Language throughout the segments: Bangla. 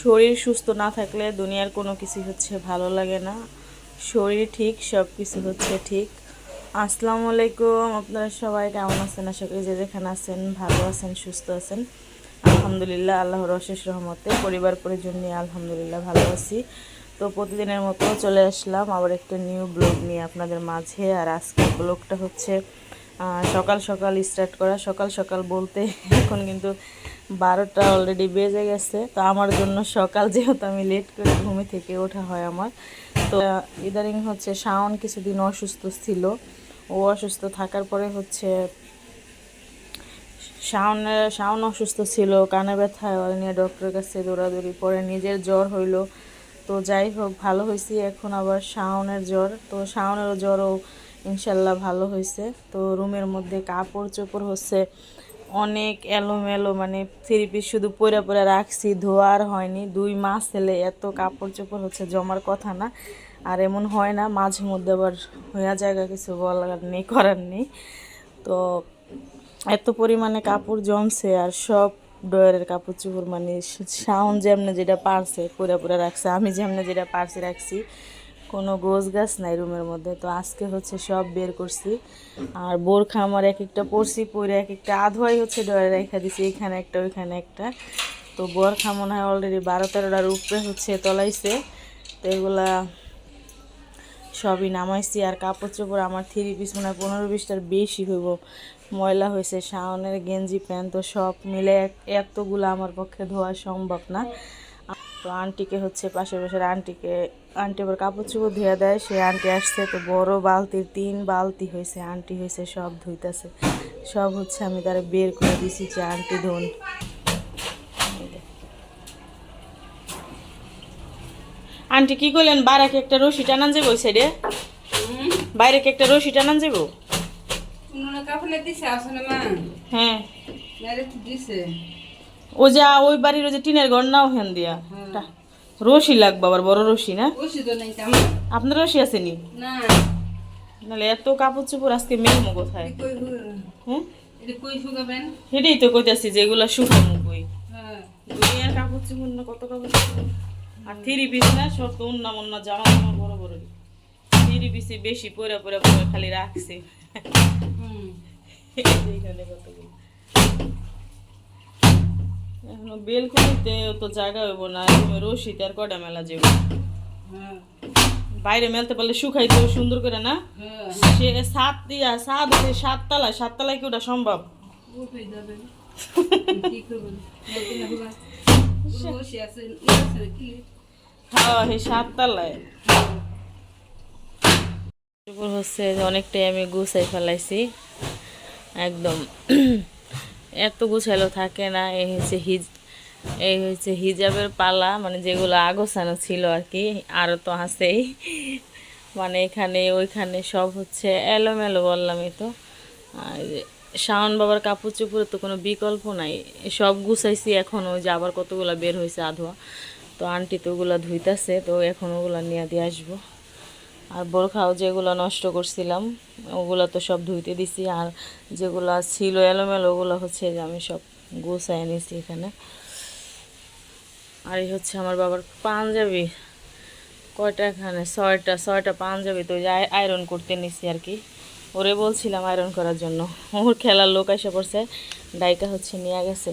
শরীর সুস্থ না থাকলে দুনিয়ার কোনো কিছু হচ্ছে ভালো লাগে না। শরীর ঠিক সব কিছু হচ্ছে ঠিক। আসসালামু আলাইকুম, আপনারা সবাই কেমন আছেন? আশা করি যে যেখানে আছেন ভালো আছেন, সুস্থ আছেন। আলহামদুলিল্লাহ, আল্লাহর অশেষ রহমতে পরিবার পরিজন নিয়ে আলহামদুলিল্লাহ ভালো আছি। তো প্রতিদিনের মতো চলে আসলাম আবার একটা নিউ ব্লগ নিয়ে আপনাদের মাঝে। আর আজকের ব্লগটা হচ্ছে সকাল সকাল স্টার্ট করা, সকাল সকাল বলতে এখন কিন্তু বারোটা অলরেডি বেজে গেছে। তো আমার জন্য সকাল যেহেতু আমি লেট করে ঘুমে থেকে ওঠা হয় আমার। তো ইদানিং হচ্ছে শাওন কিছুদিন অসুস্থ ছিল। ও অসুস্থ থাকার পরে হচ্ছে শাওনের শাওন অসুস্থ ছিল, কানে ব্যথায় ওরা নিয়ে ডক্টরের কাছে দৌড়াদৌড়ি পরে নিজের জ্বর হইল। তো যাই হোক, ভালো হয়েছি এখন আবার শাওনের জ্বর। তো শাওনেরও জ্বরও ইনশাল্লাহ ভালো হয়েছে। তো রুমের মধ্যে কাপড় চোপড় হচ্ছে অনেক এলোমেলো মানে থ্রি পিস শুধু পরে পরে রাখছি, ধোয়ার হয়নি। দুই মাস ছেলে, এত কাপড় চোপড় হচ্ছে, জমার কথা না। আর এমন হয় না, মাঝে মধ্যে আবার হইয়া জায়গা কিছু বলার নেই, করার নেই। তো এত পরিমাণে কাপড় জমছে আর সব ডয়ারের কাপড় চোপড় মানে সাউন্ড যেমনে যেটা পারছে পুরা পুরা রাখছে, আমি যেমনে যেটা পারছি রাখছি। কোনো গোছ গাছ নাই রুমের মধ্যে, তো আজকে হচ্ছে সব বের করছি। আর বোরখা আমার এক একটা পরছি পরে এক একটা আধোয়াই হচ্ছে ডয়ারে রেখা দিছি, এখানে একটা, ওইখানে একটা। তো বোরখা মনে হয় অলরেডি বারো তেরোটার উপরে হচ্ছে তলাইছে। তো এগুলা সবই নামাইছি, আর কাপড় চোপড় আমার থ্রি পিস মনে হয় পনেরো বিশটার বেশি হইব। ময়লা হয়েছে, শাওনের গেঞ্জি, প্যান্ট, তো সব মিলে এতগুলো আমার পক্ষে ধোয়া সম্ভব না। তো আন্টিকে হচ্ছে পাশের পাশের আন্টিকে আন্টি আবার কাপড় চোপড় ধুয়ে দেয় সে আন্টি আসছে তো বড় বালতির তিন বালতি হয়েছে আন্টি হয়েছে সব ধুইতেছে। সব হচ্ছে আমি তারা বের করে দিছি যে আন্টি ধুন। আন্টি কি করলেন বাইরে একটা রশি টানান যাব সাইডে? বাইরে একটা রশি টানান যাব? হ্যাঁ। দিছে? ও যা ওই বাড়ির ওই যে টিনের ঘর নাও হেন দিয়া। টা- রশি লাগবে আবার বড় রশি না? আপনার রশি আসেনি না? নাহলে এত কাপড় চোপড় আজকে মেলমো কোথায়? হ্যাঁ? সেটাই তো কইতাছি যে এগুলা শুকামো কই। হ্যাঁ। দুনিয়ার কাপড় চোপড় না কত কাপড় আর থ্রি পিস না সব তো উন্না মুন্না জামা জামা বড় বড়। থ্রি পিসে বেশি পরে পরে পরে খালি রাখছে। হুম। এইখানে কতগুলো? এখনও বেলকুনিতে তো জায়গা হইব না রশিতে আর কটা মেলা যাব হ্যাঁ বাইরে মেলতে পারলে শুকাইতে সুন্দর করে না? হ্যাঁ সে সাত দিয়া সাত হচ্ছে সাত তলায় সাত তলায় কি ওটা সম্ভব? হ্যাঁ সেই সাত তলায়। তারপর হচ্ছে অনেকটাই আমি গুছাই ফেলাইছি। একদম। এত গুছাইলো, থাকে না। এই হচ্ছে হিজ, এই হচ্ছে হিজাবের পালা মানে যেগুলো আগোছানো ছিল আর কি আরও তো আছেই। মানে এখানে, ওইখানে সব হচ্ছে এলোমেলো বললামই তো। আর শাওন বাবার কাপড় চোপড়ে তো কোনো বিকল্প নাই। সব গুছাইছি এখন, ওই যে আবার কতগুলো বের হয়েছে আধোয়া। তো আন্টি তো ওগুলো ধুইতাছে, তো এখন ওগুলো নিয়ে দিয়ে আসব। আর বোরখাও যেগুলো নষ্ট করছিলাম, ওগুলো তো সব ধুইতে দিছি। আর যেগুলো ছিল এলোমেলো, ওগুলো হচ্ছে যে আমি সব গুছাই নিছি এখানে। আর এই হচ্ছে আমার বাবার পাঞ্জাবি। কয়টা এখানে? ছয়টা ছয়টা পাঞ্জাবি তো আয়রন করতে নিছি আর কি। ওরে বলছিলাম আয়রন করার জন্য। ওর খেলার লোক এসে পড়ছে, ডাইকা হচ্ছে নিয়ে গেছে।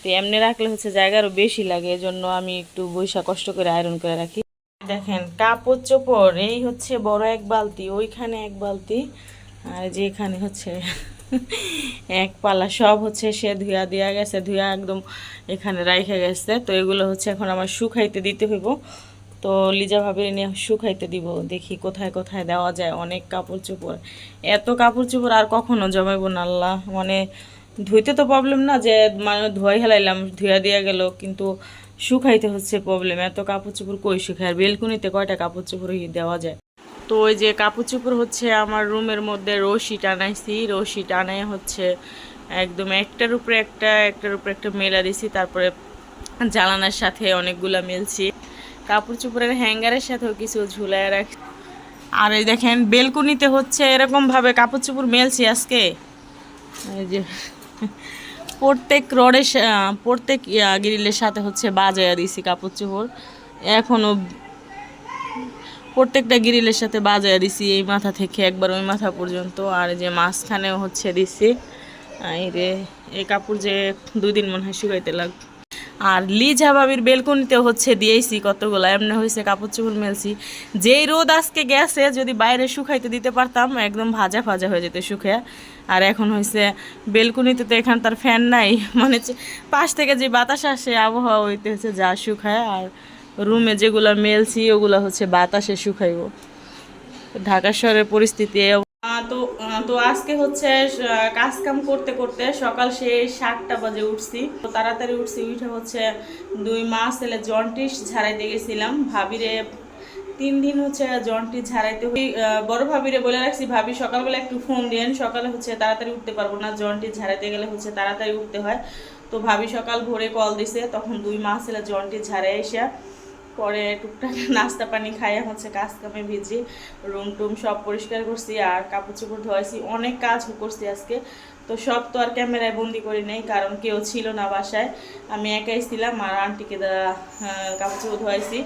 তো এমনি রাখলে হচ্ছে জায়গা আরও বেশি লাগে, এজন্য আমি একটু বৈশা কষ্ট করে আয়রন করে রাখি। দেখেন, কাপড় চোপড়, এই হচ্ছে বড় এক বালতি, ওইখানে এক বালতি, আর যে এখানে হচ্ছে এক পালা সব হচ্ছে সে ধুয়া দেওয়া গেছে, ধুয়া একদম এখানে রাইখে গেছে। তো এগুলো হচ্ছে এখন আমার শুকাইতে দিতে হইব। তো লিজা ভাবে নিয়ে শুকাইতে দিব, দেখি কোথায় কোথায় দেওয়া যায় অনেক কাপড় চোপড়। এত কাপড় চোপড় আর কখনো জমাইব না, আল্লাহ। মানে ধুইতে তো প্রবলেম না যে মানে ধোয়াই হেলাইলাম, ধুয়া দেওয়া গেল, কিন্তু শুকাইতে হচ্ছে প্রবলেম এত কাপড় চোপড় কই শুকায়? বেলকুনিতে কয়টা কাপড় চোপড় দেওয়া যায়? তো ওই যে কাপড় চোপড় হচ্ছে আমার রুমের মধ্যে রশি টানাইছি, রশি টানাই হচ্ছে একদম একটার উপরে একটা, একটার উপরে একটা মেলা দিছি, তারপরে জ্বালানার সাথে অনেকগুলা মেলছি। কাপড় চোপড়ের হ্যাঙ্গারের সাথেও কিছু ঝুলায় রাখছি। আর এই দেখেন, বেলকুনিতে হচ্ছে এরকমভাবে কাপড় চোপড় মেলছি আজকে। এই যে প্রত্যেক রডের প্রত্যেক গ্রিলের সাথে হচ্ছে বাজায়া দিছি কাপড় চোপড়। এখনও প্রত্যেকটা গ্রিলের সাথে বাজায়া দিছি, এই মাথা থেকে একবার ওই মাথা পর্যন্ত। আর যে মাঝখানেও হচ্ছে দিছি রে এই কাপড় যে দুই দিন মনে হয় শুকাইতে লাগ আর লিজা ভাবির বেলকনিতে হচ্ছে দিয়েছি কতগুলো, এমনি হয়েছে কাপড় চোপড় মেলছি। যেই রোদ আজকে গেছে, যদি বাইরে শুকাইতে দিতে পারতাম, একদম ভাজা ভাজা হয়ে যেত শুকে আর এখন হয়েছে বেলকুনিতে তো এখান তার ফ্যান নাই। মানে পাশ থেকে যে বাতাস আসে, আবহাওয়া হইতে হচ্ছে যা শুকায়, আর রুমে যেগুলো মেলছি, ওগুলো হচ্ছে বাতাসে শুকাইব। ঢাকা শহরের পরিস্থিতি তো তো আজকে হচ্ছে কাজ কাম করতে করতে সকাল সেই সাতটা বাজে উঠছি। তো তাড়াতাড়ি উঠছি, উঠে হচ্ছে দুই মাস এলে জন্টিস ঝাড়াইতে গেছিলাম। ভাবিরে তিন দিন হচ্ছে জন্টি ঝাড়াইতে বড় ভাবিরে বলে রাখছি, ভাবি সকালবেলা একটু ফোন দেন। সকালে হচ্ছে তাড়াতাড়ি উঠতে পারব না, জন্টি ঝাড়াইতে গেলে হচ্ছে তাড়াতাড়ি উঠতে হয়। তো ভাবি সকাল ভোরে কল দিছে, তখন দুই মাস এলে জন্টি ঝাড়াই এসে পরে টুকটাক নাস্তা পানি খাইয়া হচ্ছে কাজ কামে ভিজি, রুম টুম সব পরিষ্কার করছি আর কাপড় চোপড় ধোয়াইছি, অনেক কাজ করছি আজকে। তো সব তো আর ক্যামেরায় বন্দি করি নেই, কারণ কেউ ছিল না বাসায়। আমি একাই ছিলাম আর আন্টিকে কাপড় চোপড় ধোয়াইছি।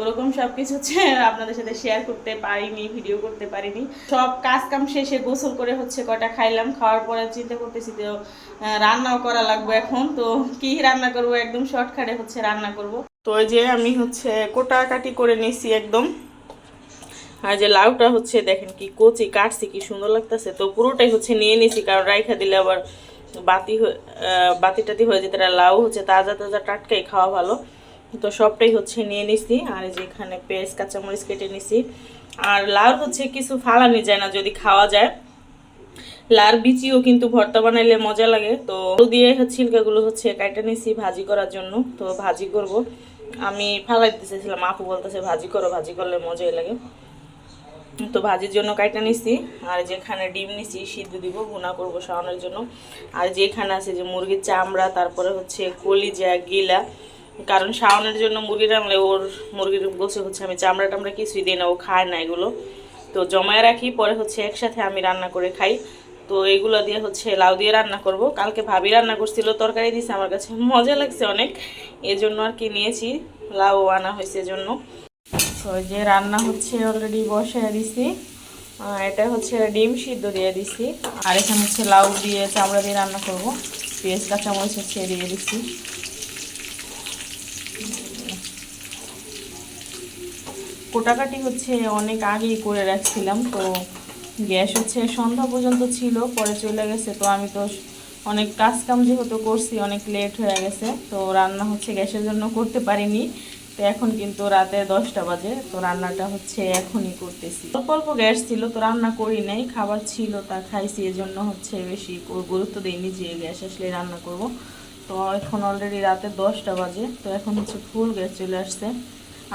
ওরকম সব কিছু হচ্ছে আপনাদের সাথে শেয়ার করতে পারিনি ভিডিও করতে পারিনি। সব কাজ কাম শেষে গোসল করে হচ্ছে কটা খাইলাম, খাওয়ার পরে চিন্তা করতেছি তো রান্নাও করা লাগবে এখন। তো কি রান্না করব? একদম শর্টকাটে হচ্ছে রান্না করব। তো ওই যে আমি হচ্ছে কোটাকাটি করে নিছি একদম। আর যে লাউটা হচ্ছে দেখেন কি কচি, কাটছি, কি সুন্দর লাগতেছে। তো পুরোটাই হচ্ছে নিয়ে নিছি, কারণ রাইখা দিলে আবার বাতি বাতি টাতি হয়ে যেতে লাউ হচ্ছে তাজা তাজা টাটকাই খাওয়া ভালো। তো সবটাই হচ্ছে নিয়ে নিছি, আর এই যে এখানে পেঁয়াজ, কাঁচামরিচ কেটে নিছি। আর লাউ হচ্ছে কিছু ফালানি যায় না, যদি খাওয়া যায়। লার বিচিও কিন্তু ভর্তা বানাইলে মজা লাগে। তো আলু দিয়ে ছিলকাগুলো হচ্ছে কাইটা নিছি ভাজি করার জন্য। তো ভাজি করব। আমি ফালাই দিতেছিলাম আপু বলতেছে ভাজি করো, ভাজি করলে মজাই লাগে। তো ভাজির জন্য কাইটা নিছি, আর যেখানে ডিম নিছি, সিদ্ধ দিব, ভুনা করব শাওনের জন্য। আর যেখানে আছে যে মুরগির চামড়া, তারপরে হচ্ছে কলিজা, গিলা। কারণ শাওনের জন্য মুরগি রানলে ওর মুরগির গোছে হচ্ছে আমি চামড়া টামড়া কিছুই দিই না, ও খায় না এগুলো। তো জমায় রাখি, পরে হচ্ছে একসাথে আমি রান্না করে খাই। তো এগুলো দিয়ে হচ্ছে লাউ দিয়ে রান্না করব। কালকে ভাবি রান্না করছিল, তরকারি দিছে, আমার কাছে মজা লাগছে অনেক। এজন্য আর কি নিয়েছি, লাউ আনা হয়েছে এজন্য। তো যে রান্না হচ্ছে অলরেডি বসায় দিছি। এটা হচ্ছে ডিম সিদ্ধ দিয়ে দিছি। আর এখানে হচ্ছে লাউ দিয়ে চামড়া দিয়ে রান্না করব। পেঁয়াজ, কাঁচামরিচ হচ্ছে দিয়ে দিছি। কোটাকাটি হচ্ছে অনেক আগেই করে রাখছিলাম, তো গ্যাস হচ্ছে, সন্ধ্যা পর্যন্ত ছিল, পরে চলে গেছে। তো আমি তো অনেক কাজ কাম যেহেতু করছি, অনেক লেট হয়ে গেছে। তো রান্না হচ্ছে গ্যাসের জন্য করতে পারিনি। তো এখন কিন্তু রাতে দশটা বাজে। তো রান্নাটা হচ্ছে এখনই করতেছি। অল্প অল্প গ্যাস ছিল, তো রান্না করি নাই। খাবার ছিল, তা খাইছি, এজন্য হচ্ছে বেশি গুরুত্ব দিইনি যে গ্যাস আসলে রান্না করব। তো এখন অলরেডি রাতে দশটা বাজে। তো এখন হচ্ছে ফুল গ্যাস চলে আসছে।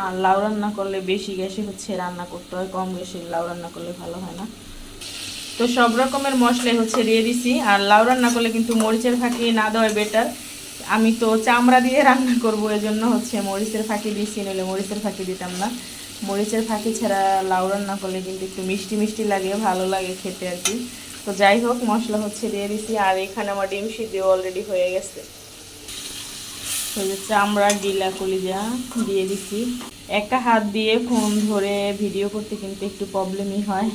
আর লাউ রান্না করলে বেশি গ্যাসে হচ্ছে রান্না করতে হয়, কম গ্যাসে লাউ রান্না করলে ভালো হয় না। তো সব রকমের মশলাই হচ্ছে দিয়ে দিছি। আর লাউ রান্না করলে কিন্তু মরিচের ফাঁকি না দেওয়াই বেটার আমি তো চামড়া দিয়ে রান্না করব, এজন্য হচ্ছে মরিচের ফাঁকি দিছি, নইলে মরিচের ফাঁকি দিতাম না। মরিচের ফাঁকি ছাড়া লাউ রান্না করলে কিন্তু একটু মিষ্টি মিষ্টি লাগে, ভালো লাগে খেতে আর কি। তো যাই হোক, মশলা হচ্ছে দিয়ে দিছি, আর এখানে আমার ডিম সিদ্ধ অলরেডি হয়ে গেছে। তো চামড়া, গিলা, কলিজা দিয়ে দিছি। একটা হাত দিয়ে ফোন ধরে ভিডিও করতে কিন্তু একটু প্রবলেমই হয়।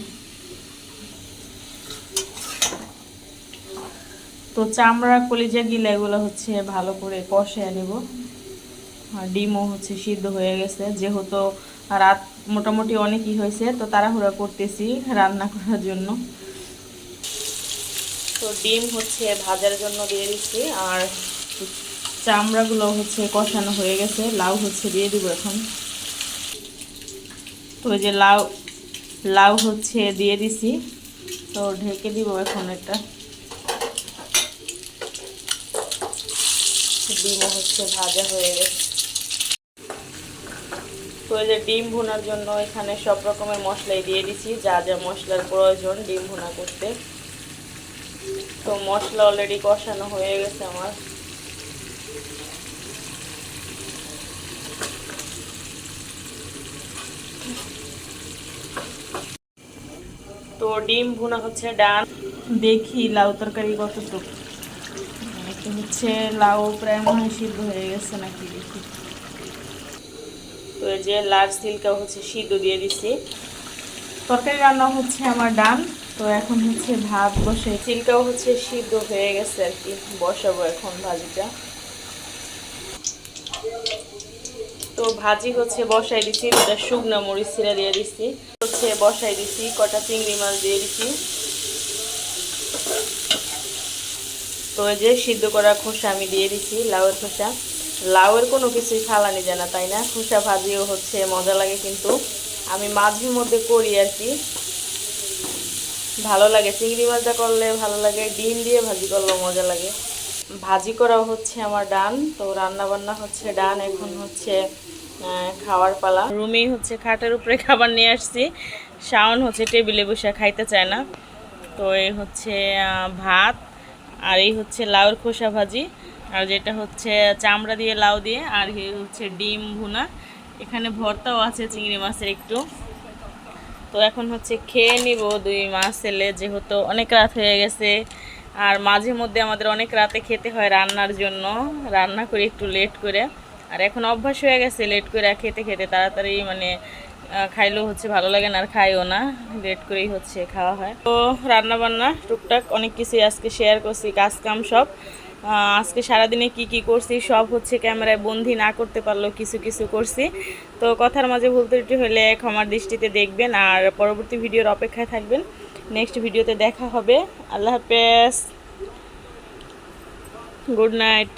তো চামড়া কলিজা গিলা এগুলো হচ্ছে ভালো করে কষে নেব। আর ডিমও হচ্ছে সিদ্ধ হয়ে গেছে। যেহেতু রাত মোটামুটি অনেকই হয়েছে, তো তাড়াহুড়া করতেছি রান্না করার জন্য। তো ডিম হচ্ছে ভাজার জন্য দিয়ে দিচ্ছি, আর চামড়াগুলো হচ্ছে কষানো হয়ে গেছে। লাউ হচ্ছে দিয়ে দিব এখন। তো যে লাউ লাউ হচ্ছে দিয়ে দিছি। তো ঢেকে দিব এখন এটা ডিমও হচ্ছে ভাজা হয়ে গেছে। তো এই যে ডিম ভুনার জন্য এখানে সব রকমের মশলাই দিয়ে দিছি, যা যা মশলার প্রয়োজন ডিম ভুনা করতে। তো মশলা অলরেডি কষানো হয়ে গেছে আমার। তো ডিম ভুনা হচ্ছে ডান। দেখি লাউ তরকারি কতটুকু। মানে তো হচ্ছে লাউ, প্রায় মনে সিদ্ধ হয়ে গেছে নাকি দেখি। তো যে লাল সিল্কাও হচ্ছে সিদ্ধ দিয়ে দিছি। তরকারি রান্না হচ্ছে আমার ডান। তো এখন হচ্ছে ভাত বসে চিলকাও হচ্ছে সিদ্ধ হয়ে গেছে আর কি। বসাবো এখন ভাজিটা। তো ভাজি হচ্ছে বসাই দিছি দুটা শুকনো মরিচ ছিঁড়া দিয়ে দিছি। হচ্ছে বসাই দিছি, কটা চিংড়ি মাছ দিয়ে দিছি। তো যে সিদ্ধ করা খোসা আমি দিয়ে দিছি, লাউয়ের খোসা। লাউয়ের কোনো কিছুই ফালানি যায় না, তাই না? খোসা ভাজিও হচ্ছে, মজা লাগে কিন্তু। আমি মাঝে মধ্যে করি আর কি। ভালো লাগে, চিংড়ি মাছটা করলে ভালো লাগে, ডিম দিয়ে ভাজি করলেও মজা লাগে। ভাজি করাও হচ্ছে আমার ডান, তো রান্না বান্না হচ্ছে ডান, এখন হচ্ছে খাওয়ার পালা। রুমেই হচ্ছে খাটের উপরে খাবার নিয়ে আসছি। শাওন হচ্ছে টেবিলে বসে খাইতে চায় না। তো এই হচ্ছে ভাত আর এই হচ্ছে লাউর খোসা ভাজি, আর যেটা হচ্ছে চামড়া দিয়ে লাউ দিয়ে, আর হচ্ছে ডিম ভুনা। এখানে ভর্তাও আছে চিংড়ি মাছের একটু। তো এখন হচ্ছে খেয়ে নিব দুই মাস এলে, যেহেতু অনেক রাত হয়ে গেছে, আর মাঝে মধ্যে আমাদের অনেক রাতে খেতে হয় রান্নার জন্য, রান্না করি একটু লেট করে। আর এখন অভ্যাস হয়ে গেছে লেট করে খেতে খেতে, তাড়াতাড়ি মানে খাইলেও হচ্ছে ভালো লাগে না, আর খাইও না। লেট করেই হচ্ছে খাওয়া হয়। তো রান্না বান্না টুকটাক অনেক কিছুই আজকে শেয়ার করছি কাজ কাম সব আজকে সারাদিনে কি কি করছি, সব হচ্ছে ক্যামেরায় বন্দি না করতে পারলেও কিছু কিছু করছি। তো কথার মাঝে ভুল ত্রুটি হলে ক্ষমার দৃষ্টিতে দেখবেন, আর পরবর্তী ভিডিওর অপেক্ষায় থাকবেন। নেক্সট ভিডিওতে দেখা হবে। আল্লাহ হাফেজ। Good night